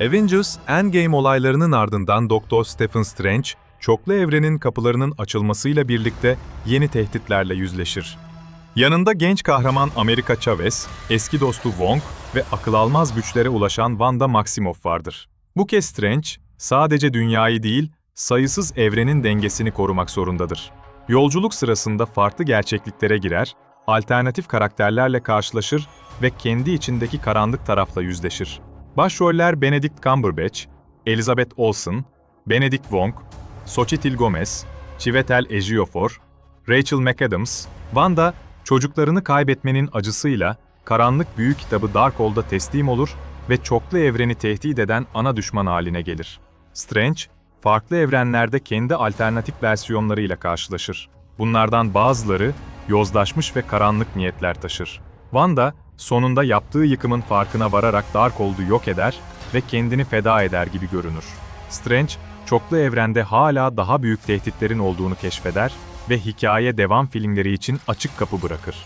Avengers Endgame olaylarının ardından Doktor Stephen Strange, çoklu evrenin kapılarının açılmasıyla birlikte yeni tehditlerle yüzleşir. Yanında genç kahraman America Chavez, eski dostu Wong ve akıl almaz güçlere ulaşan Wanda Maximoff vardır. Bu kez Strange, sadece dünyayı değil, sayısız evrenin dengesini korumak zorundadır. Yolculuk sırasında farklı gerçekliklere girer, alternatif karakterlerle karşılaşır ve kendi içindeki karanlık tarafla yüzleşir. Başroller Benedict Cumberbatch, Elizabeth Olsen, Benedict Wong, Xochitl Gomez, Chiwetel Ejiofor, Rachel McAdams, Wanda çocuklarını kaybetmenin acısıyla karanlık büyük kitabı Darkhold'a teslim olur ve çoklu evreni tehdit eden ana düşman haline gelir. Strange, farklı evrenlerde kendi alternatif versiyonlarıyla karşılaşır. Bunlardan bazıları yozlaşmış ve karanlık niyetler taşır. Wanda, sonunda yaptığı yıkımın farkına vararak Darkhold'u yok eder ve kendini feda eder gibi görünür. Strange, çoklu evrende hala daha büyük tehditlerin olduğunu keşfeder ve hikaye devam filmleri için açık kapı bırakır.